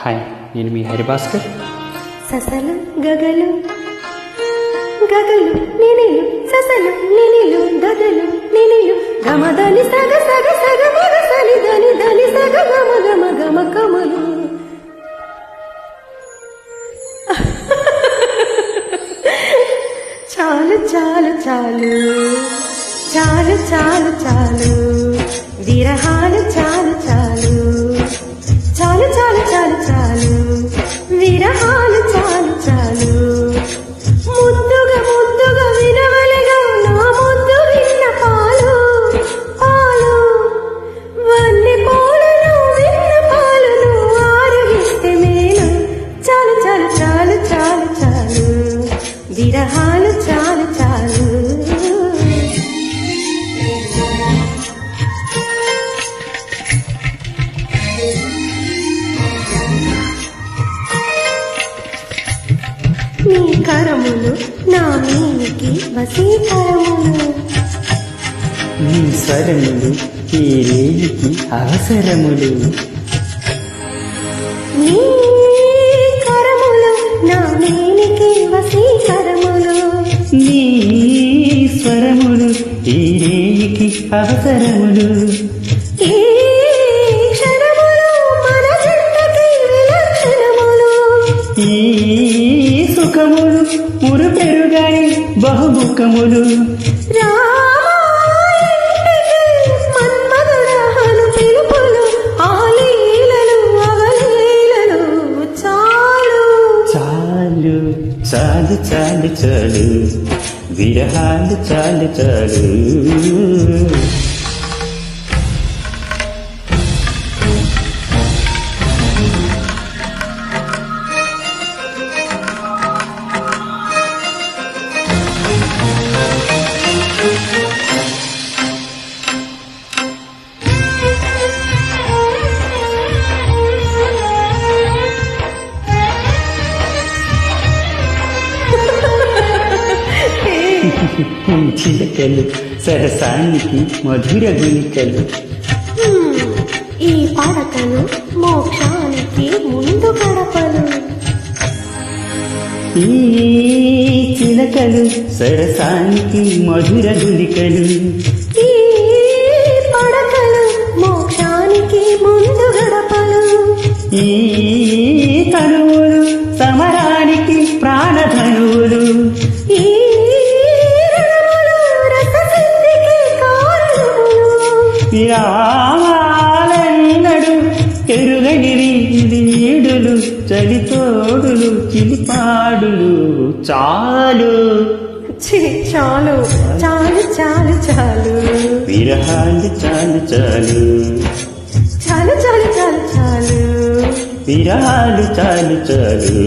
Hi నేను మీ హరిభాస్కర్. ససలు గగలు గగలు నినిలు ససలు నినిలు గగలు నినిలు. గమదని సగ సగ సగ మగ సని దని దని సగ గమ గమ గమ కమలు. చాలు చాలు చాలు. చాలు చాలు చాలు. విరహాలు చాలు చాలు. నీ కరములు నా మీనికి వసీకరములు నీ స్వరములు ఈ రేయికి అవసరములు. నీ స్వరములు ఈ రేయికి అవసరములు ఈ సుఖములు మురు పెరుగాని బహుముఖములు. చాలు చాలు చాలు చాలు. విరహాలు చాలు చాలు. చిలకలు సరసానికి మధుర గులికలు హ్మ్, ఈ పడకలు మోక్షానికి ముందు గడపలు ఈ చిలకలు సరసానికి మధుర గులికలు ఈ పడకలు మోక్షానికి ముందు గడపలు ఈ తనువులు విరామాలన్నడు ఎరుగనిరి నీడులు చలితోడులు చిలిపాడులు. చాలు. చాలు. చాలు చాలు చాలు. విరహాలు చాలు చాలు. చాలు చాలు చాలు చాలు. విరహాలు చాలు చాలు.